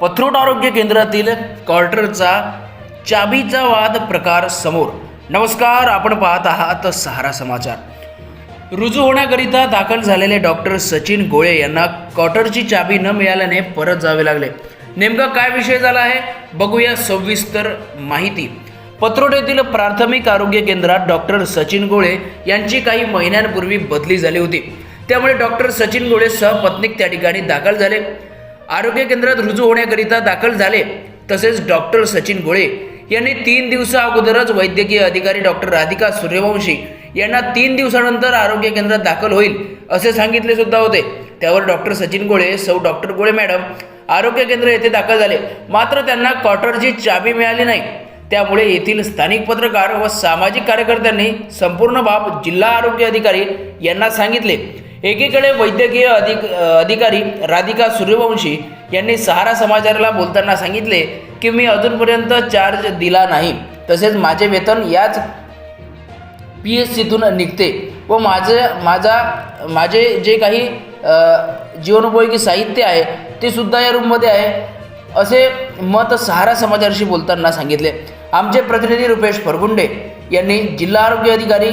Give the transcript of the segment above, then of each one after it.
पथरोट आरोग्य केंद्रातील क्वार्टरचा चाबीचा वाद प्रकार समोर. नमस्कार आपण पाहत आहात सहारा समाचार. रुजू होण्याकरिता दाखल झालेले डॉक्टर सचिन गोळे यांना क्वार्टरची चाबी न मिळाल्याने परत जावे लागले. नेमका काय विषय झाला आहे? बघूया सविस्तर माहिती. पत्रोट येथील प्राथमिक आरोग्य केंद्रात डॉक्टर सचिन गोळे यांची काही महिन्यांपूर्वी बदली झाली होती. त्यामुळे डॉक्टर सचिन गोळे सहपत्नीक त्या ठिकाणी दाखल झाले. आरोग्य केंद्रात रुजू होण्याकरिता दाखल झाले तसेच डॉक्टर सचिन गोळे यांनी तीन दिवसा अगोदरच वैद्यकीय अधिकारी डॉक्टर राधिका सूर्यवंशी यांना तीन दिवसानंतर आरोग्य केंद्रात दाखल होईल असे सांगितले सुद्धा होते. त्यावर डॉक्टर सचिन गोळे सौ डॉक्टर गोळे मॅडम आरोग्य केंद्र येथे दाखल झाले. मात्र त्यांना क्वार्टरची चाबी मिळाली नाही. त्यामुळे येथील स्थानिक पत्रकार व सामाजिक कार्यकर्त्यांनी संपूर्ण बाब जिल्हा आरोग्य अधिकारी यांना सांगितले. एकीकडे वैद्यकीय अधिक अधिकारी राधिका सूर्यवंशी यांनी सहारा समाचाराला बोलताना सांगितले की मी अजूनपर्यंत चार्ज दिला नाही. तसेच माझे वेतन याच पी एस सीतून निघते व माझं माझा माझे जे काही जीवनोपयोगी साहित्य आहे ते सुद्धा या रूममध्ये आहे असे मत सहारा समाजाशी बोलताना सांगितले. आमचे प्रतिनिधी रुपेश फरगुंडे यांनी जिल्हा आरोग्य अधिकारी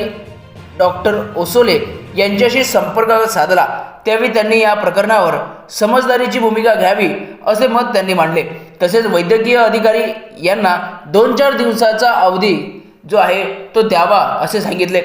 डॉक्टर ओसोले यांच्याशी संपर्क साधला त्यावेळी त्यांनी या प्रकरणावर समजदारीची भूमिका घ्यावी असे मत त्यांनी मांडले. तसेच वैद्यकीय अधिकारी यांना दोन चार दिवसाचा अवधी जो आहे तो द्यावा असे सांगितले.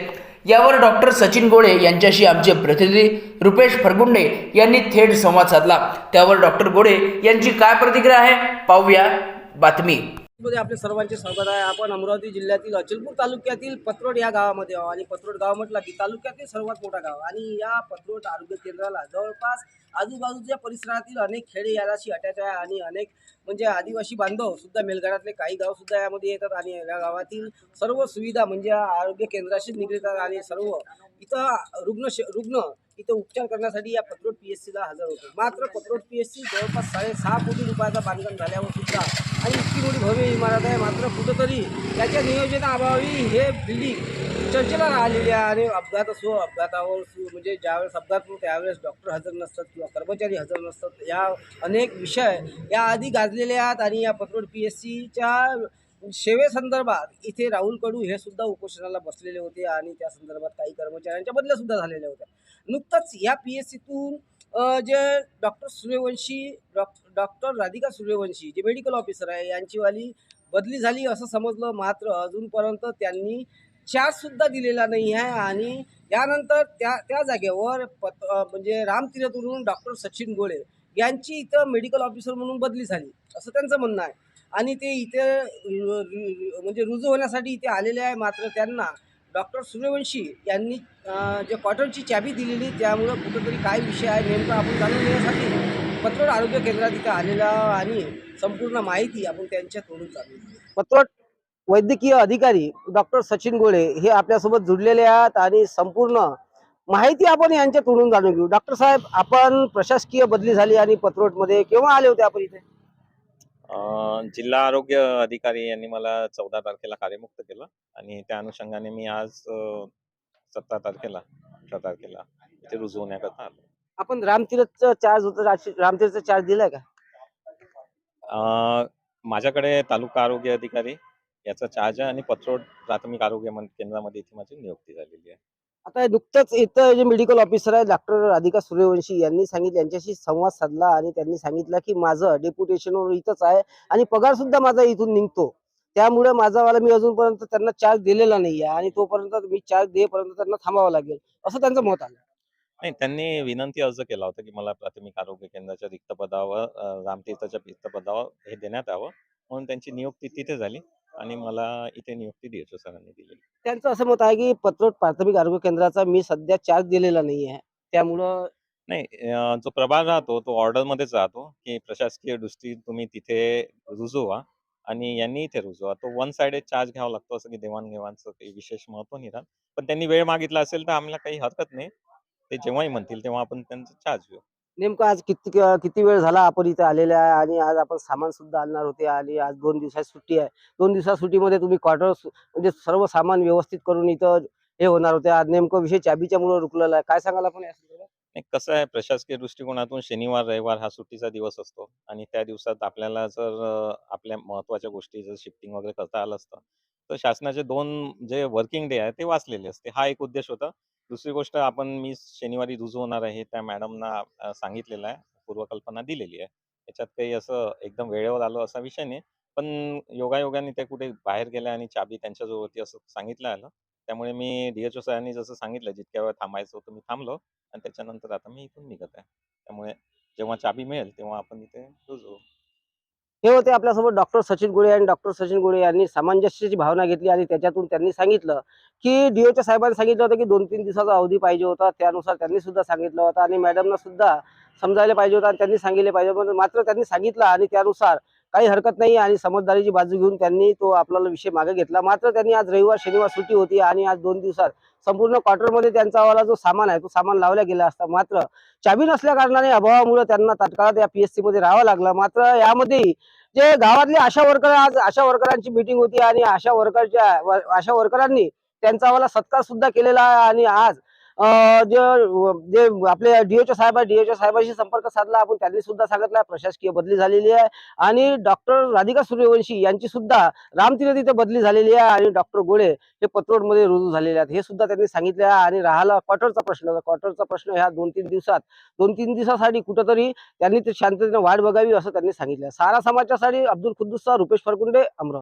यावर डॉक्टर सचिन गोळे यांच्याशी आमचे प्रतिनिधी रुपेश फरगुंडे यांनी थेट संवाद साधला. त्यावर डॉक्टर गोळे यांची काय प्रतिक्रिया आहे? पाहूया बातमी. मध्ये आपले सर्वांचे स्वागत आहे. आपण अमरावती जिल्ह्यातील अचलपूर तालुक्यातील पत्रोड या गावामध्ये आहो आणि पत्रोड गाव म्हटलं की तालुक्यातील सर्वात मोठा गाव. आणि या पत्रोड आरोग्य केंद्राला जवळपास आजूबाजूच्या परिसरातील अनेक खेडे यालाशी अटॅच आहे आणि अनेक म्हणजे आदिवासी बांधव सुद्धा मेलघरातले काही गाव सुद्धा यामध्ये येतात आणि या गावातील सर्व सुविधा म्हणजे आरोग्य केंद्राशी निगडीत आणि सर्व इथं रुग्ण श- रुग्ण इथं उपचार करण्यासाठी या पत्रोट पी एस सीला हजर होतो. मात्र पत्रोट पी एस सी जवळपास साडेसहा कोटी रुपयाचा बांधकाम झाल्यावर सुद्धा आणि इतकी मोठी भव्य इमारत आहे मात्र कुठंतरी त्याच्या नियोजनाअभावी हे बिल्डिंग चर्चेला राहिलेली आहे आणि अपघात असो अपघातावर म्हणजे ज्यावेळेस अपघात होतो त्यावेळेस डॉक्टर हजर नसतात किंवा कर्मचारी हजर नसतात या अनेक विषय याआधी गाजलेले आहेत आणि या पत्रोड पी एस सीच्या सेवेसंदर्भात इथे राहुल कडू हे सुद्धा उपोषणाला बसलेले होते आणि त्या संदर्भात काही कर्मचाऱ्यांच्या बदल्या सुद्धा झालेल्या होत्या. नुकतंच या पी एस सीतून जे doctor Suryavanshi doc doctor Radhika Suryavanshi जे मेडिकल ऑफिसर आहे यांचीवाली बदली झाली असं समजलं मात्र अजूनपर्यंत त्यांनी चार्जसुद्धा दिलेला नाही आहे आणि यानंतर त्या त्या जागेवर पत म्हणजे रामतीर्थवरून डॉक्टर सचिन गोळे यांची इथं मेडिकल ऑफिसर म्हणून बदली झाली असं त्यांचं म्हणणं आहे. आणि ते इथे म्हणजे रुजू होण्यासाठी इथे आलेले आहे मात्र त्यांना डॉक्टर सूर्यवंशी यांनी जे कॉटनची चाबी दिलेली त्यामुळं कुठंतरी काय विषय आहे नेमकं आपण जाणून घेण्यासाठी पत्रोड आरोग्य केंद्रात इथं आलेला आणि संपूर्ण माहिती आपण त्यांच्या तोडून चालू पत्रोड वैद्यकीय अधिकारी डॉक्टर सचिन गोळे हे आपल्यासोबत जुडलेले आहेत आणि संपूर्ण माहिती आपण यांच्या तोडून जाणून घेऊ. डॉक्टर साहेब आपण प्रशासकीय बदली झाली आणि पत्रोटमध्ये केव्हा आले होते आपण इथे? जिल्हा आरोग्य अधिकारी यांनी मला चौदा तारखेला कार्यमुक्त केलं आणि त्या अनुषंगाने मी आज सतरा तारखेला अठरा तारखेला इथे रुजू होण्याकरता आलो. आपण रामतीर्थचं चार्ज होतं रामतीर्थचं चार्ज दिलाय का? अं, माझ्याकडे तालुका आरोग्य अधिकारी याचा चार्ज आहे आणि पत्रोड प्राथमिक आरोग्य मन- केंद्रामध्ये इथे माझी नियुक्ती झालेली आहे. आता हे नुकतंच इथं जे मेडिकल ऑफिसर आहे डॉक्टर राधिका सूर्यवंशी यांनी सांगितलं यांच्याशी संवाद साधला आणि त्यांनी सांगितलं की माझं डेप्युटेशनवर इथंच आहे आणि पगार सुद्धा माझा इथून निघतो. त्यामुळे माझावाला मी अजूनपर्यंत त्यांना चार्ज दिलेला नाही आहे आणि तोपर्यंत मी चार्ज देईपर्यंत त्यांना थांबावं लागेल. असं त्यांचं मत आलं नाही त्यांनी विनंती अर्ज केला होता की मला प्राथमिक आरोग्य केंद्राच्या रिक्त पदावर रामतीर्थाच्या रामतीर्थच्या रिक्त पदावर हे देण्यात यावं. म्हणून त्यांची नियुक्ती तिथे झाली. आणि मला इथे नियुक्ती डीएचओ सरांनी दिली त्यांचं असं मत आहे की पत्रोट प्राथमिक आरोग्य केंद्राचा मी सध्या चार्ज दिलेला नाही आहे. त्यामुळं नाही अं, जो प्रभाग राहतो तो ऑर्डर मध्येच राहतो की प्रशासकीय दृष्टी तुम्ही तिथे रुजू व्हा आणि यांनी इथे रुजू व्हा तो वन साइडेड चार्ज घ्यावा लागतो असं की देवाणघेवाणचं काही विशेष महत्त्व नाही राहत. पण त्यांनी वेळ मागितला असेल तर आम्हाला काही हरकत नाही. ते जेव्हाही म्हणतील तेव्हा आपण त्यांचा चार्ज घेऊ. नेमकं आज किती किती वेळ झाला आपण इथे आलेले आहे? आणि आज आपण सामान सुद्धा आणणार होते आणि आज दोन दिवसाची सुट्टी आहे. दोन दिवसात सुट्टीमध्ये तुम्ही क्वार्टर म्हणजे सर्व सामान व्यवस्थित करून इथं हे होणार होते. आज नेमकं विषय चाबीच्या मुळे रुकलेला आहे. काय सांगाल आपण या संदर्भात? कसं आहे प्रशासकीय दृष्टिकोनातून शनिवार रविवार हा सुट्टीचा दिवस असतो. आणि त्या दिवसात आपल्याला जर आपल्या महत्त्वाच्या गोष्टी जर शिफ्टिंग वगैरे करता आलं असतं तर शासनाचे दोन जे वर्किंग डे आहे ते वाचलेले असते. हा एक उद्देश होता. दुसरी गोष्ट आपण मी शनिवारी रुजू होणार आहे त्या मॅडमना सांगितलेलं आहे. पूर्वकल्पना दिलेली आहे. याच्यात काही असं एकदम वेळेवर आलो असा विषय नाही. पण योगायोगाने ते कुठे बाहेर गेल्या आणि चाबी त्यांच्याजवळ होती असं सांगितलं आलं. त्यामुळे मी डी एच सरांनी जसं सांगितलं जितक्या वेळ थांबायचं होतं मी थांबलो आणि त्याच्यानंतर आता मी इथून निघत आहे. त्यामुळे जेव्हा चाबी मिळेल तेव्हा आपण इथे रुजू. हे होते आपल्यासोबत डॉक्टर सचिन गोळे आणि डॉक्टर सचिन गोळे यांनी सामंजस्याची भावना घेतली आणि त्याच्यातून त्यांनी सांगितलं की डीओच्या साहेबांनी सांगितलं होतं की दोन तीन दिवसाचा अवधी पाहिजे होता. त्यानुसार त्यांनी सुद्धा सांगितलं होतं आणि मॅडमना सुद्धा समजायला पाहिजे होतं आणि त्यांनी सांगितले पाहिजे मात्र त्यांनी सांगितलं आणि त्यानुसार काही हरकत नाही आणि समजदारीची बाजू घेऊन त्यांनी तो आपल्याला विषय मागे घेतला. मात्र त्यांनी आज रविवार शनिवार सुट्टी होती आणि आज दोन दिवसात संपूर्ण क्वार्टरमध्ये त्यांचा वाला जो सामान आहे तो सामान लावला गेला असता. मात्र चाबी नसल्या कारणाने अभावामुळे त्यांना तात्काळ या पीएससी मध्ये राहावं लागलं. मात्र यामध्ये जे गावातले आशा वर्कर आज आशा वर्करांची मिटिंग होती आणि आशा वर्करच्या आशा वर्करांनी त्यांचा वाला सत्कार सुद्धा केलेला आहे. आणि आज जे जे आपले डीओच्या साहेब डीओच्या साहेबांशी संपर्क साधला आपण त्यांनी सुद्धा सांगितलं प्रशासकीय बदली झालेली आहे. आणि डॉक्टर राधिका सूर्यवंशी यांची सुद्धा रामतीर्थ तिथे बदली झालेली आहे आणि डॉक्टर गोळे हे पत्रोडमध्ये रुजू झालेले आहेत. हे सुद्धा त्यांनी सांगितले आहे आणि राहिला क्वार्टरचा प्रश्न क्वार्टरचा प्रश्न ह्या दोन तीन दिवसात दोन तीन दिवसासाठी कुठंतरी त्यांनी ते शांततेने वाट बघावी असं त्यांनी सांगितलं सारा समाजासाठी अब्दुल खुद्दूसचा रुपेश फरकुंडे अमरावती.